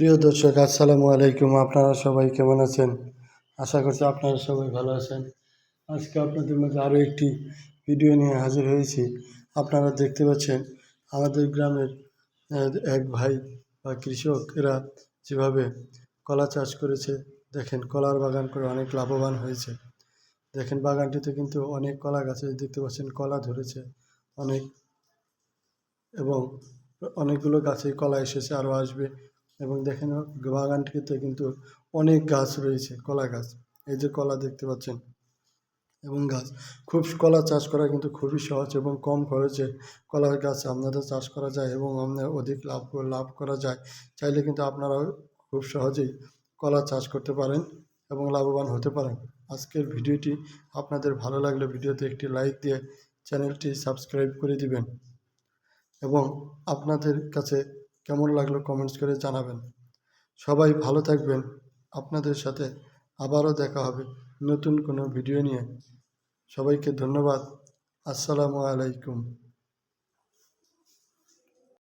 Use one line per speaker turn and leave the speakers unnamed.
প্রিয় দর্শক, আসসালামু আলাইকুম। আপনারা সবাই কেমন আছেন? আশা করছি আপনারা সবাই ভালো আছেন। আজকে আপনাদের মাঝে আরও একটি ভিডিও নিয়ে হাজির হয়েছি। আপনারা দেখতে পাচ্ছেন, আমাদের গ্রামের এক ভাই বা কৃষক, এরা যেভাবে কলা চাষ করেছে, দেখেন কলার বাগান করে অনেক লাভবান হয়েছে। দেখেন বাগানটিতে কিন্তু অনেক কলা গাছে দেখতে পাচ্ছেন কলা ধরেছে অনেক। এবং অনেকগুলো গাছে কলা এসেছে আরও আসবে। এবং দেখেন বাগানটিতে কিন্তু অনেক গাছ রয়েছে, কলা গাছ। এই যে কলা দেখতে পাচ্ছেন, এবং গাছ। খুব কলা চাষ করা কিন্তু খুবই সহজ এবং কম খরচে কলার গাছ আপনাদের চাষ করা যায় এবং আপনার অধিক লাভ লাভ করা যায়। চাইলে কিন্তু আপনারাও খুব সহজেই কলা চাষ করতে পারেন এবং লাভবান হতে পারেন। আজকের ভিডিওটি আপনাদের ভালো লাগলে ভিডিওতে একটি লাইক দিয়ে চ্যানেলটি সাবস্ক্রাইব করে দিবেন এবং আপনাদের কাছে কেমন লাগল কমেন্টস করে জানাবেন। সবাই ভালো থাকবেন। আপনাদের সাথে আবারও দেখা হবে নতুন কোনো ভিডিও নিয়ে। সবাইকে ধন্যবাদ। আসসালামু আলাইকুম।